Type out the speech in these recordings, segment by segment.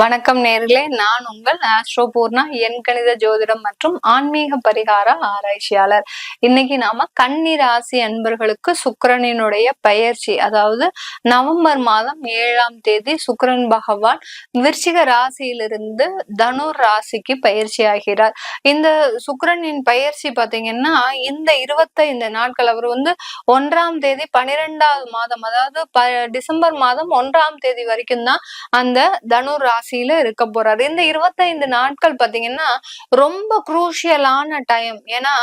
வணக்கம் நேர்களே. நான் உங்கள் ஆஸ்ட்ரோ பூர்ணா என் கணித ஜோதிடம் மற்றும் ஆன்மீக பரிகார ஆராய்ச்சியாளர். இன்னைக்கு நாம கன்னி ராசி அன்பர்களுக்கு சுக்கரனினுடைய பயிற்சி அதாவது நவம்பர் மாதம் ஏழாம் தேதி சுக்கிரன் பகவான் விருச்சிக ராசியிலிருந்து தனுர் ராசிக்கு பயிற்சி ஆகிறார். இந்த சுக்கரனின் பயிற்சி பாத்தீங்கன்னா இந்த இருபத்தைந்து நாட்கள் அவர் வந்து ஒன்றாம் தேதி பனிரெண்டாவது மாதம் அதாவது ப டிசம்பர் மாதம் ஒன்றாம் தேதி வரைக்கும் தான் அந்த தனுர் ராசியில இருக்க போறாரு. இந்த இருபத்தைந்து நாட்கள் பாத்தீங்கன்னா ரொம்ப குரூஷியலான டைம் ஏன்னா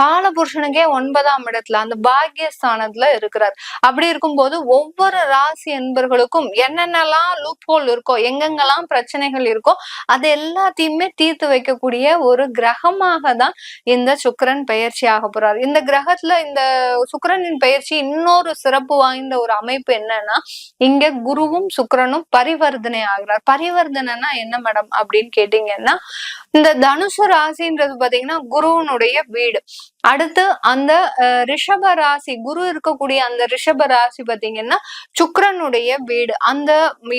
காலபுருஷனுக்கே ஒன்பதாம் இடத்துல அந்த பாக்கியஸ்தானத்துல இருக்கிறார். அப்படி இருக்கும்போது ஒவ்வொரு ராசி என்பர்களுக்கும் என்னென்னலாம் லூப் ஹோல் இருக்கோ எங்கெங்கெல்லாம் பிரச்சனைகள் இருக்கோ அது எல்லாத்தையுமே தீர்த்து வைக்கக்கூடிய ஒரு கிரகமாக தான் இந்த சுக்கரன் பயிற்சி ஆக போறார். இந்த கிரகத்துல இந்த சுக்கரனின் பயிற்சி இன்னொரு சிறப்பு வாய்ந்த ஒரு அமைப்பு என்னன்னா இங்க குருவும் சுக்கரனும் பரிவர்த்தனை ஆகிறார். பரிவர்த்தனைனா என்ன மேடம் அப்படின்னு கேட்டீங்கன்னா இந்த தனுசு ராசின்றது பாத்தீங்கன்னா குருவனுடைய வீடு. அடுத்து அந்த ரிஷப ராசி குரு இருக்கக்கூடிய அந்த ரிஷப ராசி பாத்தீங்கன்னா சுக்கரனுடைய வீடு. அந்த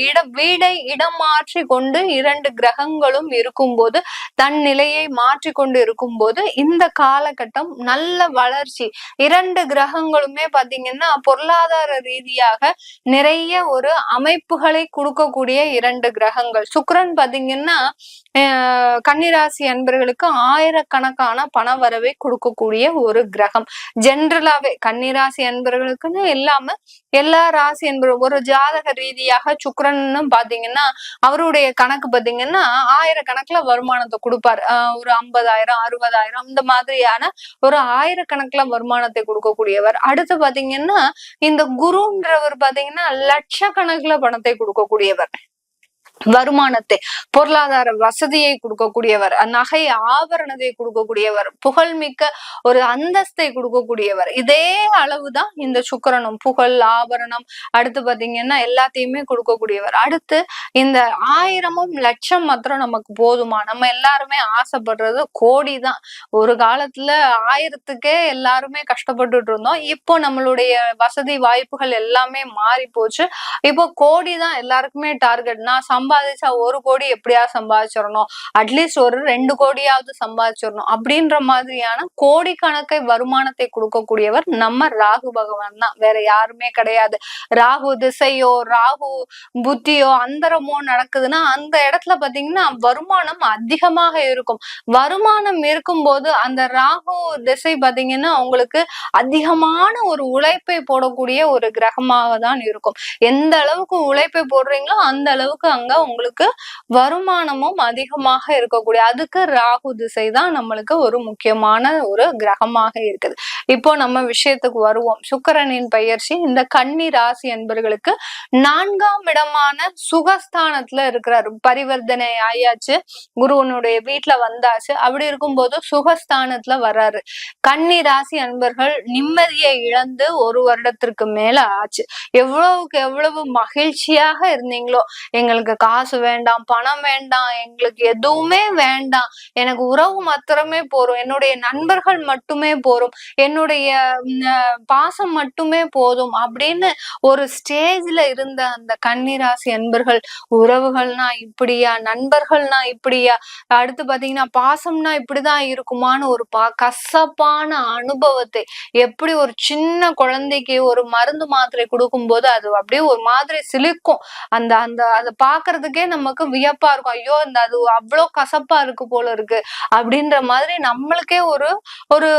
இட வீடை இடம் மாற்றி கொண்டு இரண்டு கிரகங்களும் இருக்கும்போது தன் நிலையை மாற்றி கொண்டு இருக்கும்போது இந்த காலகட்டம் நல்ல வளர்ச்சி. இரண்டு கிரகங்களுமே பாத்தீங்கன்னா பொருளாதார ரீதியாக நிறைய ஒரு அமைப்புகளை கொடுக்கக்கூடிய இரண்டு கிரகங்கள். சுக்கரன் பாத்தீங்கன்னா கன்னிராசி அன்பர்களுக்கு ஆயிரக்கணக்கான பண வரவை கொடுக்கக்கூடிய ஒரு கிரகம். ஜென்ரலாவே கன்னிராசி அன்பர்களுக்குன்னு இல்லாம எல்லா ராசி என்பவர் ஒரு ஜாதக ரீதியாக சுக்கரன்னு பாத்தீங்கன்னா அவருடைய கணக்கு பாத்தீங்கன்னா ஆயிரக்கணக்குல வருமானத்தை கொடுப்பார். ஒரு ஐம்பதாயிரம் அறுபதாயிரம் இந்த மாதிரியான ஒரு ஆயிரக்கணக்குல வருமானத்தை கொடுக்கக்கூடியவர். அடுத்து பாத்தீங்கன்னா இந்த குருன்றவர் பாத்தீங்கன்னா லட்சக்கணக்குல பணத்தை கொடுக்கக்கூடியவர். வருமானத்தை பொருளாதார வசதியை கொடுக்கக்கூடியவர் நகை ஆபரணத்தை கொடுக்கக்கூடியவர் புகழ்மிக்க ஒரு அந்தஸ்தை கொடுக்கக்கூடியவர். இதே அளவுதான் இந்த சுக்கரனும் புகழ் ஆபரணம் அடுத்து பாத்தீங்கன்னா எல்லாத்தையுமே கொடுக்கக்கூடியவர். அடுத்து இந்த ஆயிரமும் லட்சம் மாத்திரம் நமக்கு போதுமா? நம்ம எல்லாருமே ஆசைப்படுறது கோடி தான் ஒரு காலத்துல ஆயிரத்துக்கே எல்லாருமே கஷ்டப்பட்டுட்டு இருந்தோம். இப்போ நம்மளுடைய வசதி வாய்ப்புகள் எல்லாமே மாறி போச்சு இப்போ கோடி தான் எல்லாருக்குமே டார்கெட். நான் சம்பாதிச்சா ஒரு கோடி எப்படியா சம்பாதிச்சிடணும். அட்லீஸ்ட் ஒரு ரெண்டு கோடியாவது சம்பாதிச்சிடணும். அப்படின்ற மாதிரியான கோடிக்கணக்கை வருமானத்தை கொடுக்கக்கூடியவர் நம்ம ராகு பகவான் தான். வேற யாருமே கிடையாது. ராகு திசையோ ராகு புத்தியோ அந்தரமோ நடக்குதுன்னா அந்த இடத்துல பாத்தீங்கன்னா வருமானம் அதிகமாக இருக்கும். வருமானம் இருக்கும்போது அந்த ராகு திசை பாத்தீங்கன்னா உங்களுக்கு அதிகமான ஒரு உழைப்பை போடக்கூடிய ஒரு கிரகமாக தான் இருக்கும். எந்த அளவுக்கு உழைப்பை போடுறீங்களோ அந்த அளவுக்கு அங்க உங்களுக்கு வருமானமும் அதிகமாக இருக்கக்கூடிய அதுக்கு ராகு திசை தான் நம்மளுக்கு ஒரு முக்கியமான ஒரு கிரகமாக இருக்குது. இப்போ நம்ம விஷயத்துக்கு வருவோம். சுக்கரனின் பயிற்சி இந்த கன்னி ராசி என்பர்களுக்கு நான்காம் இடமான சுகஸ்தானத்துல இருக்கிறார். பரிவர்த்தனை ஆயாச்சு. குருவனுடைய வீட்டுல வந்தாச்சு. அப்படி இருக்கும்போது சுகஸ்தானத்துல வர்றாரு. கன்னி ராசி அன்பர்கள் நிம்மதியை இழந்து ஒரு வருடத்திற்கு மேல ஆச்சு. எவ்வளவுக்கு எவ்வளவு மகிழ்ச்சியாக இருந்தீங்களோ எங்களுக்கு காசு வேண்டாம் பணம் வேண்டாம் எங்களுக்கு எதுவுமே வேண்டாம். எனக்கு உறவு மாத்திரமே போறோம் என்னுடைய நண்பர்கள் மட்டுமே போறோம் என்னுடைய பாசம் மட்டுமே போதும். அப்படின்னு ஒரு ஸ்டேஜ்ல இருந்த அந்த கன்னிராசி அன்பர்கள் உறவுகள்னா இப்படியா நண்பர்கள்னா இப்படியா அடுத்து பாத்தீங்கன்னா பாசம்னா இப்படிதான் இருக்குமான்னு ஒரு பா கசப்பான அனுபவத்தை எப்படி ஒரு சின்ன குழந்தைக்கு ஒரு மருந்து மாத்திரை கொடுக்கும் போது அது அப்படியே ஒரு மாதிரி சிலிக்கும் அந்த அந்த அதை பார்க்க பாக்குறதுக்கே நமக்கு வியப்பா இருக்கும். ஐயோ இந்த அது அவ்வளோ கசப்பா இருக்கு போல இருக்கு. அப்படின்ற மாதிரி நம்மளுக்கே ஒரு ஒரு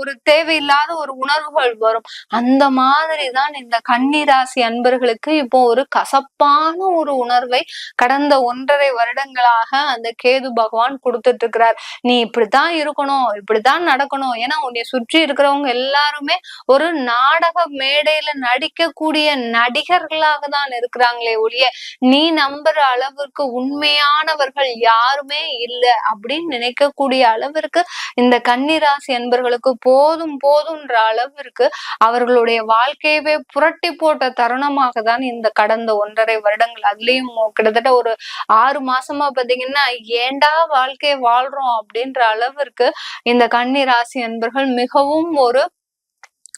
ஒரு தேவையில்லாத ஒரு உணர்வுகள் வரும். அந்த மாதிரி தான் இந்த கன்னிராசி அன்பர்களுக்கு இப்போ ஒரு கசப்பான ஒரு உணர்வை கடந்த ஒன்றரை வருடங்களாக அந்த கேது பகவான் கொடுத்துட்டு இருக்கிறார் நீ இப்படித்தான் இருக்கணும் இப்படித்தான் நடக்கணும். ஏன்னா உன்னை சுற்றி இருக்கிறவங்க எல்லாருமே ஒரு நாடக மேடையில நடிக்கக்கூடிய நடிகர்களாக தான் இருக்கிறாங்களே ஒழிய நீ நம்புற அளவிற்கு உண்மையானவர்கள் யாருமே இல்லை அப்படின்னு நினைக்கக்கூடிய அளவிற்கு இந்த கன்னிராசி என்பர்களுக்கு போதும் போதும்ன்ற அளவிற்கு அவர்களுடைய வாழ்க்கையவே புரட்டி போட்ட தருணமாக தான் இந்த கடந்த ஒன்றரை வருடங்கள். அதுலயும் கிட்டத்தட்ட ஒரு ஆறு மாசமா பாத்தீங்கன்னா ஏண்டா வாழ்க்கையை வாழ்றோம் அப்படின்ற அளவிற்கு இந்த கன்னிராசி என்பர்கள் மிகவும் ஒரு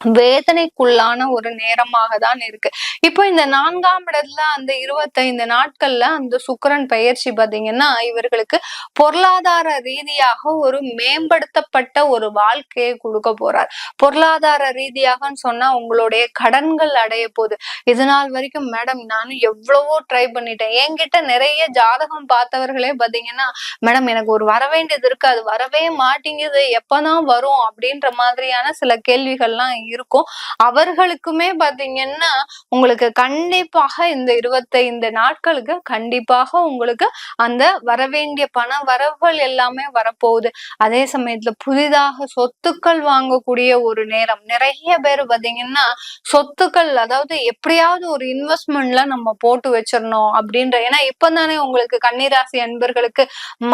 வேதனைக்குள்ளான ஒரு நேரமாக தான் இருக்கு. இப்போ இந்த நான்காம் இடத்துல அந்த இருபத்தைந்து நாட்கள்ல அந்த சுக்கரன் பயிற்சி பாத்தீங்கன்னா இவர்களுக்கு பொருளாதார ரீதியாக ஒரு மேம்படுத்தப்பட்ட ஒரு வாழ்க்கையை கொடுக்க போறார். பொருளாதார ரீதியாகன்னு சொன்னா உங்களுடைய கடன்கள் அடைய போகுது. இதனால் வரைக்கும் மேடம் நானும் எவ்வளவோ ட்ரை பண்ணிட்டேன். என்கிட்ட நிறைய ஜாதகம் பார்த்தவர்களே பாத்தீங்கன்னா மேடம் எனக்கு ஒரு வர வேண்டியது இருக்கு. அது வரவே மாட்டேங்குது. எப்பதான் வரும்? அப்படின்ற மாதிரியான சில கேள்விகள்லாம் இருக்கும். அவர்களுக்குமே பாத்தீங்கன்னா உங்களுக்கு கண்டிப்பாக இந்த இருபத்தைந்து நாட்களுக்கு கண்டிப்பாக உங்களுக்கு அந்த வரவேண்டிய பண வரவுகள் எல்லாமே வரப்போகுது. அதே சமயத்துல புதிதாக சொத்துக்கள் வாங்கக்கூடிய ஒரு நேரம். நிறைய பேர் பாத்தீங்கன்னா சொத்துக்கள் அதாவது எப்படியாவது ஒரு இன்வெஸ்ட்மெண்ட்ல நம்ம போட்டு வச்சிடணும் அப்படின்ற ஏன்னா இப்பதானே உங்களுக்கு கன்னிராசி அன்பர்களுக்கு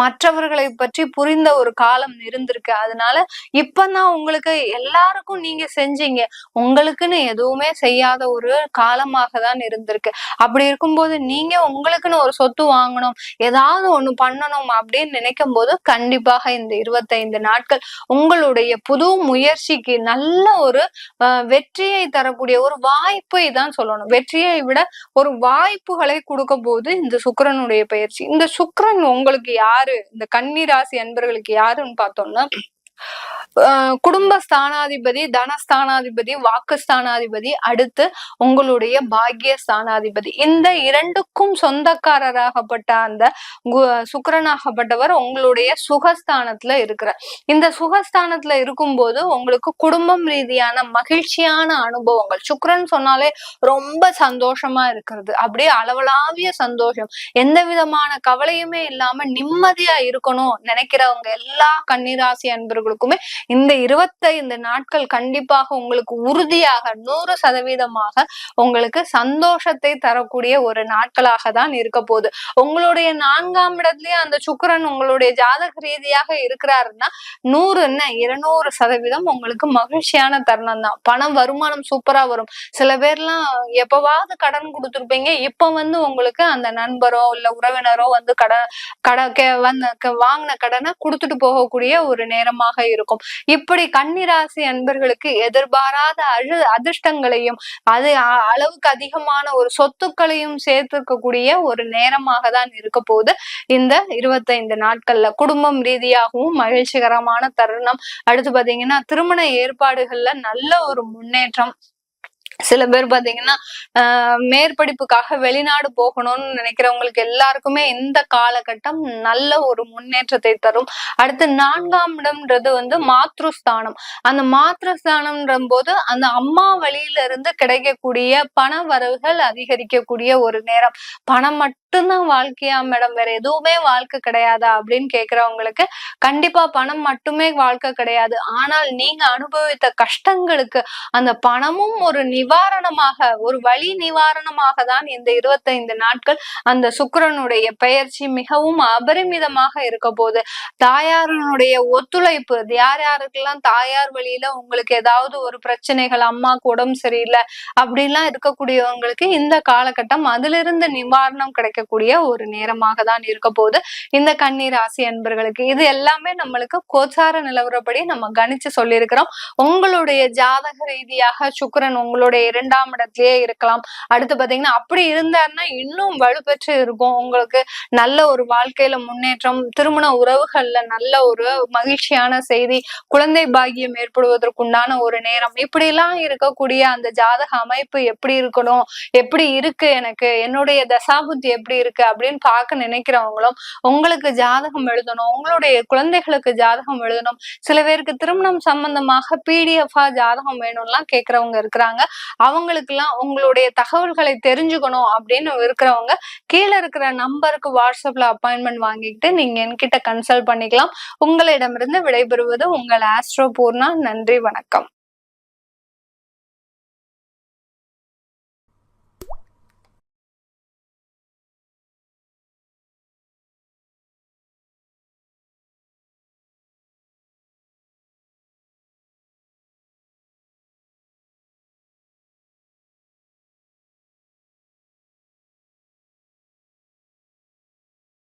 மற்றவர்களை பற்றி புரிந்த ஒரு காலம் இருந்திருக்கு. அதனால இப்பதான் உங்களுக்கு எல்லாருக்கும் நீங்க செஞ்சீங்க. உங்களுக்குன்னு எதுவுமே செய்யாத ஒரு காலமாக தான் இருந்திருக்கு. அப்படி இருக்கும்போது நீங்க உங்களுக்குன்னு ஒரு சொத்து வாங்கணும் ஏதாவது ஒண்ணு பண்ணணும் அப்படின்னு நினைக்கும் போது கண்டிப்பாக இந்த இருபத்தைந்து நாட்கள் உங்களுடைய புது முயற்சிக்கு நல்ல ஒரு வெற்றியை தரக்கூடிய ஒரு வாய்ப்பை தான் சொல்லணும். வெற்றியை விட ஒரு வாய்ப்புகளை கொடுக்க போது இந்த சுக்கரனுடைய பயிற்சி. இந்த சுக்கரன் உங்களுக்கு யாரு? இந்த கன்னிராசி அன்பர்களுக்கு யாருன்னு பார்த்தோம்னா குடும்ப ஸ்தானாதிபதி தனஸ்தானாதிபதி வாக்கு ஸ்தானாதிபதி அடுத்து உங்களுடைய பாக்கிய ஸ்தானாதிபதி இந்த இரண்டுக்கும் சொந்தக்காரராகப்பட்ட அந்த சுக்கரனாகப்பட்டவர் உங்களுடைய சுகஸ்தானத்துல இருக்கிறார். இந்த சுகஸ்தானத்துல இருக்கும்போது உங்களுக்கு குடும்பம் ரீதியான மகிழ்ச்சியான அனுபவங்கள். சுக்கரன் சொன்னாலே ரொம்ப சந்தோஷமா இருக்கிறது. அப்படியே அளவலாவிய சந்தோஷம். எந்த விதமான கவலையுமே இல்லாம நிம்மதியா இருக்கணும் நினைக்கிறவங்க எல்லா கன்னிராசி அன்பர்களுக்குமே இந்த இருபத்தைந்து நாட்கள் கண்டிப்பாக உங்களுக்கு உறுதியாக நூறு சதவீதமாக உங்களுக்கு சந்தோஷத்தை தரக்கூடிய ஒரு நாட்களாக தான் இருக்க போகுது. உங்களுடைய நான்காம் இடத்துலயே அந்த சுக்கரன் உங்களுடைய ஜாதக ரீதியாக இருக்கிறாருன்னா நூறு என்ன இருநூறு சதவீதம் உங்களுக்கு மகிழ்ச்சியான தருணம் தான். பணம் வருமானம் சூப்பரா வரும். சில பேர்லாம் எப்பவாவது கடன் கொடுத்துருப்பீங்க. இப்ப வந்து உங்களுக்கு அந்த நண்பரோ இல்ல உறவினரோ வந்து கடன் கட வந்து வாங்கின கடனை கொடுத்துட்டு போகக்கூடிய ஒரு நேரமாக இருக்கும். இப்படி கன்னிராசி அன்பர்களுக்கு எதிர்பாராத அழு அதிர்ஷ்டங்களையும் அது அளவுக்கு அதிகமான ஒரு சொத்துக்களையும் சேர்த்துக்கக்கூடிய ஒரு நேரமாக தான் இருக்க போகுது. இந்த இருபத்தைந்து நாட்கள்ல குடும்பம் ரீதியாகவும் மகிழ்ச்சிகரமான தருணம். அடுத்து பாத்தீங்கன்னா திருமண ஏற்பாடுகள்ல நல்ல ஒரு முன்னேற்றம். சில பேர் பாத்தீங்கன்னா மேற்படிப்புக்காக வெளிநாடு போகணும்னு நினைக்கிறவங்களுக்கு எல்லாருக்குமே இந்த காலகட்டம் நல்ல ஒரு முன்னேற்றத்தை தரும். அடுத்து நான்காம் இடம்ன்றது வந்து மாத்ருஸ்தானம். அந்த மாத்ருஸ்தானம்ன்ற போது அந்த அம்மா வழியில இருந்து கிடைக்கக்கூடிய பண வரவுகள் அதிகரிக்கக்கூடிய ஒரு நேரம். பணம் மட்டும்தான் வாழ்க்கையா மேடம்? வேற எதுவுமே வாழ்க்கை கிடையாதா? அப்படின்னு கேக்குறவங்களுக்கு கண்டிப்பா பணம் மட்டுமே வாழ்க்கை கிடையாது. ஆனால் நீங்க அனுபவித்த கஷ்டங்களுக்கு அந்த பணமும் ஒரு நிவாரணமாக ஒரு வழி நிவாரணமாக தான் இந்த இருபத்தைந்து நாட்கள் அந்த சுக்கரனுடைய பெயர்ச்சி மிகவும் அபரிமிதமாக இருக்க போது தாயாரனுடைய ஒத்துழைப்பு யார் யாருக்கெல்லாம் தாயார் வழியில உங்களுக்கு ஏதாவது ஒரு பிரச்சனைகள் அம்மாக்கு உடம்பு சரியில்லை அப்படின்லாம் இருக்கக்கூடியவங்களுக்கு இந்த காலகட்டம் அதிலிருந்து நிவாரணம் கிடைக்கக்கூடிய ஒரு நேரமாக தான் இருக்க போது இந்த கண்ணீர் ராசி அன்பர்களுக்கு இது எல்லாமே நம்மளுக்கு கோச்சார நிலவரப்படி நம்ம கணிச்சு சொல்லியிருக்கிறோம். உங்களுடைய ஜாதக ரீதியாக சுக்கரன் உங்களுடைய உங்களுடைய இரண்டாம் இடத்திலேயே இருக்கலாம். அடுத்து பாத்தீங்கன்னா அப்படி இருந்தாருன்னா இன்னும் வலுப்பெற்று இருக்கும். உங்களுக்கு நல்ல ஒரு வாழ்க்கையில முன்னேற்றம் திருமண உறவுகள்ல நல்ல ஒரு மகிழ்ச்சியான செய்தி குழந்தை பாகியம் ஏற்படுவதற்குண்டான ஒரு நேரம். இப்படி எல்லாம் இருக்கக்கூடிய அந்த ஜாதக அமைப்பு எப்படி இருக்கணும்? எப்படி இருக்கு எனக்கு? என்னுடைய தசாபுத்தி எப்படி இருக்கு? அப்படின்னு பார்க்க நினைக்கிறவங்களும் உங்களுக்கு ஜாதகம் எழுதணும். உங்களுடைய குழந்தைகளுக்கு ஜாதகம் எழுதணும். சில பேருக்கு திருமணம் சம்பந்தமாக பிடிஎஃபா ஜாதகம் வேணும்லாம் கேட்கறவங்க இருக்கிறாங்க. அவங்களுக்கு எல்லாம் உங்களுடைய தகவல்களை தெரிஞ்சுக்கணும் அப்படின்னு இருக்கிறவங்க கீழே இருக்கிற நம்பருக்கு வாட்ஸ்அப்ல அப்பாயின்மெண்ட் வாங்கிக்கிட்டு நீங்க என்கிட்ட கன்சல்ட் பண்ணிக்கலாம். உங்களிடமிருந்து விடைபெறுவது உங்கள் ஆஸ்ட்ரோ பூர்ணா. நன்றி வணக்கம்.